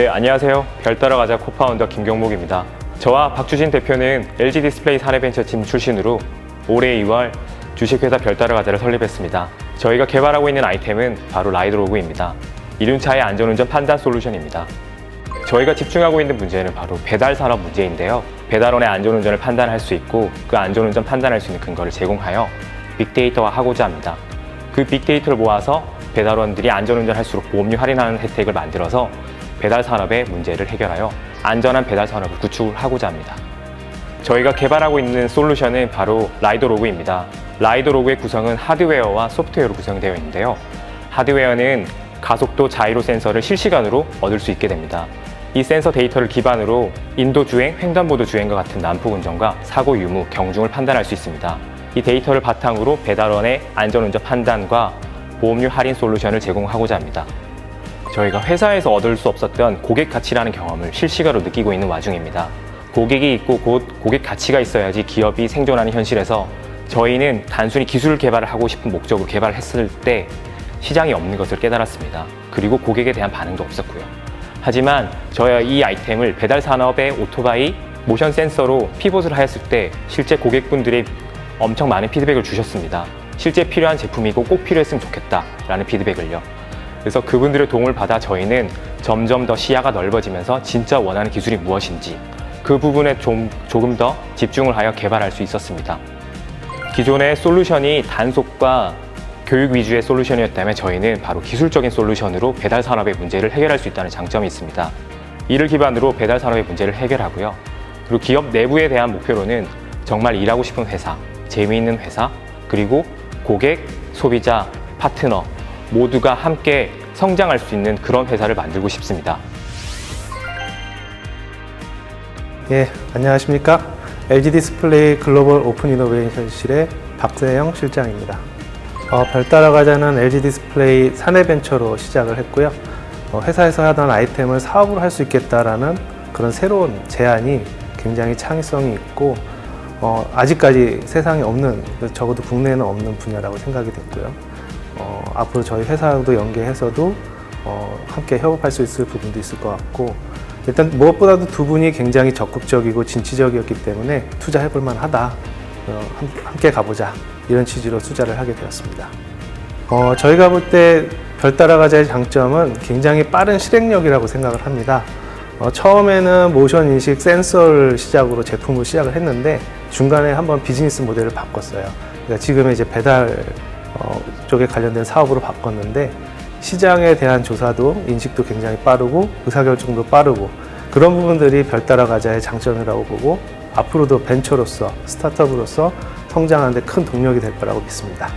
네, 안녕하세요. 별 따라 가자 코파운더 김경목입니다. 저와 박주진 대표는 LG 디스플레이 사례벤처팀 출신으로 올해 2월 주식회사 별 따라 가자를 설립했습니다. 저희가 개발하고 있는 아이템은 바로 라이드로그입니다. 이륜차의 안전운전 판단 솔루션입니다. 저희가 집중하고 있는 문제는 바로 배달 산업 문제인데요. 배달원의 안전운전을 판단할 수 있고 그 안전운전 판단할 수 있는 근거를 제공하여 빅데이터화 하고자 합니다. 그 빅데이터를 모아서 배달원들이 안전운전할수록 보험료 할인하는 혜택을 만들어서 배달 산업의 문제를 해결하여 안전한 배달 산업을 구축하고자 합니다. 저희가 개발하고 있는 솔루션은 바로 라이더 로그입니다. 라이더 로그의 구성은 하드웨어와 소프트웨어로 구성되어 있는데요. 하드웨어는 가속도 자이로 센서를 실시간으로 얻을 수 있게 됩니다. 이 센서 데이터를 기반으로 인도 주행, 횡단보도 주행과 같은 난폭 운전과 사고 유무, 경중을 판단할 수 있습니다. 이 데이터를 바탕으로 배달원의 안전운전 판단과 보험료 할인 솔루션을 제공하고자 합니다. 저희가 회사에서 얻을 수 없었던 고객 가치라는 경험을 실시간으로 느끼고 있는 와중입니다. 고객이 있고 곧 고객 가치가 있어야지 기업이 생존하는 현실에서 저희는 단순히 기술 개발을 하고 싶은 목적으로 개발을 했을 때 시장이 없는 것을 깨달았습니다. 그리고 고객에 대한 반응도 없었고요. 하지만 저희 이 아이템을 배달 산업의 오토바이 모션 센서로 피봇을 하였을 때 실제 고객분들이 엄청 많은 피드백을 주셨습니다. 실제 필요한 제품이고 꼭 필요했으면 좋겠다라는 피드백을요. 그래서 그분들의 도움을 받아 저희는 점점 더 시야가 넓어지면서 진짜 원하는 기술이 무엇인지 그 부분에 좀, 조금 더 집중을 하여 개발할 수 있었습니다. 기존의 솔루션이 단속과 교육 위주의 솔루션이었다면 저희는 바로 기술적인 솔루션으로 배달 산업의 문제를 해결할 수 있다는 장점이 있습니다. 이를 기반으로 배달 산업의 문제를 해결하고요. 그리고 기업 내부에 대한 목표로는 정말 일하고 싶은 회사, 재미있는 회사, 그리고 고객, 소비자, 파트너 모두가 함께 성장할 수 있는 그런 회사를 만들고 싶습니다. 예, 안녕하십니까. LG 디스플레이 글로벌 오픈 이노베이션실의 박세영 실장입니다. 어, 별 따라가자는 LG 디스플레이 사내 벤처로 시작을 했고요. 어, 회사에서 하던 아이템을 사업으로 할 수 있겠다라는 그런 새로운 제안이 굉장히 창의성이 있고 어, 아직까지 세상에 없는 적어도 국내에는 없는 분야라고 생각이 됐고요. 어, 앞으로 저희 회사도 연계해서도 어, 함께 협업할 수 있을 부분도 있을 것 같고 일단 무엇보다도 두 분이 굉장히 적극적이고 진취적이었기 때문에 투자해볼 만하다. 어, 함- 함께 가보자. 이런 취지로 투자를 하게 되었습니다. 어, 저희가 볼 때 별 따라가자의 장점은 굉장히 빠른 실행력이라고 생각을 합니다. 어, 처음에는 모션 인식 센서를 시작으로 제품을 시작을 했는데 중간에 한번 비즈니스 모델을 바꿨어요. 그러니까 지금은 이제 배달 어, 쪽에 관련된 사업으로 바꿨는데 시장에 대한 조사도 인식도 굉장히 빠르고 의사결정도 빠르고 그런 부분들이 별 따라가자의 장점이라고 보고 앞으로도 벤처로서 스타트업으로서 성장하는 데 큰 동력이 될 거라고 믿습니다.